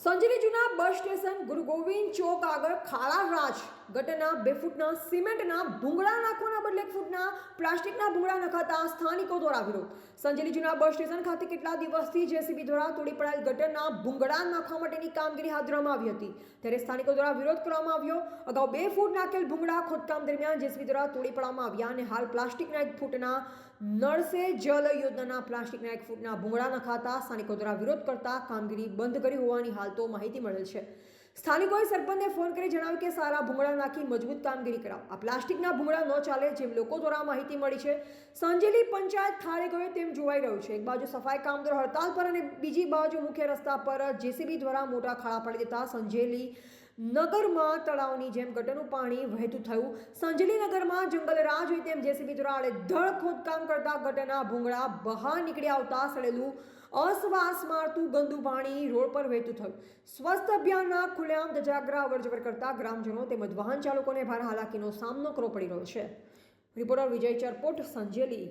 સંજરી જૂના bus station ગુરુ ગોવિંદ ચોક આગળ ખાડા રાજ ગટરના બે ફૂટના સિમેન્ટના ભૂંગળા નાખવાના બદલે પ્લાસ્ટિકના ભૂંગળા નખાતા સ્થાનિકો દ્વારા વિરોધ. સંજેલી જૂના બસ સ્ટેશન ખાતે કેટલા દિવસથી જેસીબી દ્વારા તોડી પડાયેલ ગટરના ભૂંગળા નાખવા માટેની કામગીરી હાથ ધરવામાં આવી હતી. ત્યારે સ્થાનિકો દ્વારા વિરોધ કરવામાં આવ્યો. અગાઉ બે ફૂટ નાખેલ ભૂંગળા ખોદકામ દરમિયાન જેસીબી દ્વારા તોડી પડવામાં આવ્યા અને હાલ પ્લાસ્ટિકના એક ફૂટના નળસે જલ યોજનાના પ્લાસ્ટિકના એક ફૂટના ભૂંગળા નખાતા સ્થાનિકો દ્વારા વિરોધ કરતા કામગીરી બંધ કરી હોવાની હાલ તો માહિતી મળેલ છે. સ્થાનિકોએ સરપંચને ફોન કરી જણાવ્યું કે સારા ભૂંગળા નાખી મજબૂત કામગીરી કરાવો. આ પ્લાસ્ટિકના ભૂંગળા ન ચાલે જેમ લોકો દ્વારા માહિતી મળી છે. સંજેલી પંચાયત થાળે ગયો તેમ જોવાઈ રહ્યું છે. એક બાજુ સફાઈ કામદારો હડતાલ પર અને બીજી બાજુ મુખ્ય રસ્તા પર જેસીબી દ્વારા મોટા ખાડા પડી દેતા સંજેલી નગરમાં તળાવની જેમ ગટરનું પાણી વહેતું થયું. સંજેલી નગરમાં જંગલ રાજ હોય તેમ જેસીબી દ્વારા આડેધડ ખોદકામ કરતા ગટરના ભૂંગળા બહાર નીકળી આવતા સડેલું અશ્વાસ મારતું ગંદુ પાણી રોડ પર વહેતું થયું. સ્વસ્થ અભિયાનના ખુલ્લેઆમ ધજાગરા અવરજવર કરતા ગ્રામજનો તેમજ વાહન ચાલકોને ભારે હાલાકીનો સામનો કરવો પડી રહ્યો છે. રિપોર્ટર વિજય ચરપોટ, સંજેલી.